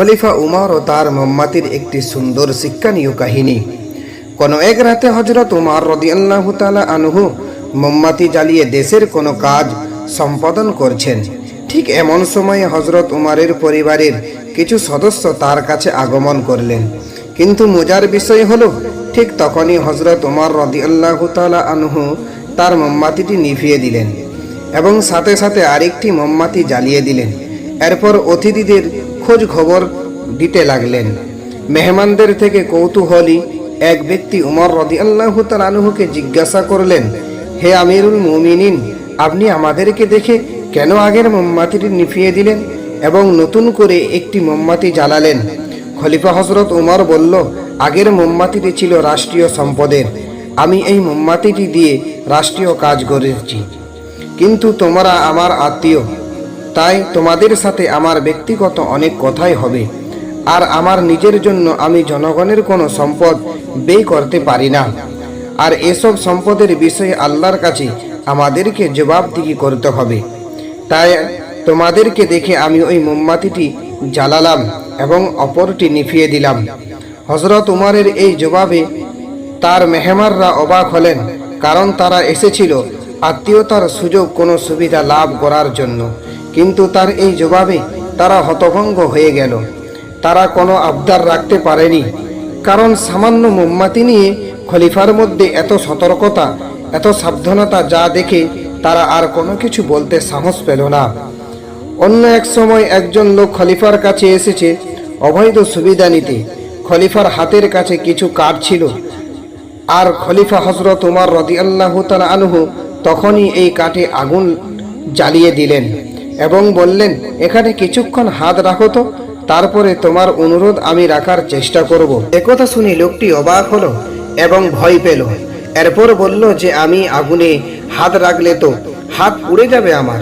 খলিফা উমর ও তার মোম্মাতির একটি সুন্দর শিক্ষণীয় কাহিনী। কোনো এক রাতে হজরত উমার রদিয়াল্লাহ তালা আনহু মোমবাতি জ্বালিয়ে দেশের কোনো কাজ সম্পাদন করছেন। ঠিক এমন সময়ে হজরত উমারের পরিবারের কিছু সদস্য তার কাছে আগমন করলেন। কিন্তু মজার বিষয় হলো, ঠিক তখনই হজরত উমার রদিয়াল্লাহ তালা আনহু তার মোমবাতিটি নিভিয়ে দিলেন এবং সাথে সাথে আরেকটি মোমবাতি জ্বালিয়ে দিলেন। এরপর অতিথিদের খোঁজ খবর দিতে লাগলেন। মেহমানদের থেকে কৌতূহলী এক ব্যক্তি উমর রদি আল্লাহ আনহুকে জিজ্ঞাসা করলেন, হে আমিরুল মুমিনিন, আপনি আমাদেরকে দেখে কেন আগের মোমবাতিটি নিফিয়ে দিলেন এবং নতুন করে একটি মোমবাতি জ্বালালেন? খলিফা হজরত উমর বলল, আগের মোমবাতিটি ছিল রাষ্ট্রীয় সম্পদের। আমি এই মোমবাতিটি দিয়ে রাষ্ট্রীয় কাজ করেছি। কিন্তু তোমরা আমার আত্মীয় তাই তোমাদের সাথে আমার ব্যক্তিগত অনেক কথাই হবে। আর আমার নিজের জন্য আমি জনগণের কোনো সম্পদ ব্যয় করতে পারি না। আর এসব সম্পদের বিষয়ে আল্লাহর কাছে আমাদেরকে জবাবদিহি করতে হবে। তাই তোমাদেরকে দেখে আমি ওই মোমবাতিটি জ্বালালাম এবং অপরটি নিভিয়ে দিলাম। হজরত উমারের এই জবাবে তার মেহমাররা অবাক হলেন, কারণ তারা এসেছিল আত্মীয়তার সুযোগ কোনো সুবিধা লাভ করার জন্য। কিন্তু তার এই জবাবে তারা হতভঙ্গ হয়ে গেল। তারা কোনো আবদার রাখতে পারেনি, কারণ সামান্য মোমবাতি নিয়ে খলিফার মধ্যে এত সতর্কতা, এত সাবধানতা যা দেখে তারা আর কোনো কিছু বলতে সাহস পেল না। অন্য এক সময় একজন লোক খলিফার কাছে এসেছে অবৈধ সুবিধা নিতে। খলিফার হাতের কাছে কিছু কাঠ ছিল। আর খলিফা হজরত উমার রদি আল্লাহ আনহু তখনই এই কাঠে আগুন জ্বালিয়ে দিলেন। এবং বললেন, এখানে কিছুক্ষণ হাত রাখো তো, তারপরে তোমার অনুরোধ আমি রাখার চেষ্টা করব। একথা শুনি লোকটি অবাক হলো এবং ভয় পেল। এরপর বলল যে, আমি আগুনে হাত রাখলে তো হাত পুড়ে যাবে আমার।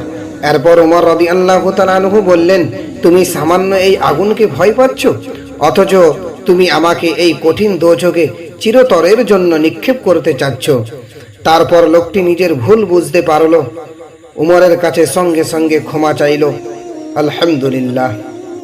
এরপর উমর রদি আল্লাহ আনহু বললেন, তুমি সামান্য এই আগুনকে ভয় পাচ্ছ? অথচ তুমি আমাকে এই কঠিন দোজকে চিরতরের জন্য নিক্ষেপ করতে চাচ্ছ। তারপর লোকটি নিজের ভুল বুঝতে পারল। উমরের কাছে সঙ্গে সঙ্গে ক্ষমা চাইল। আলহামদুলিল্লাহ।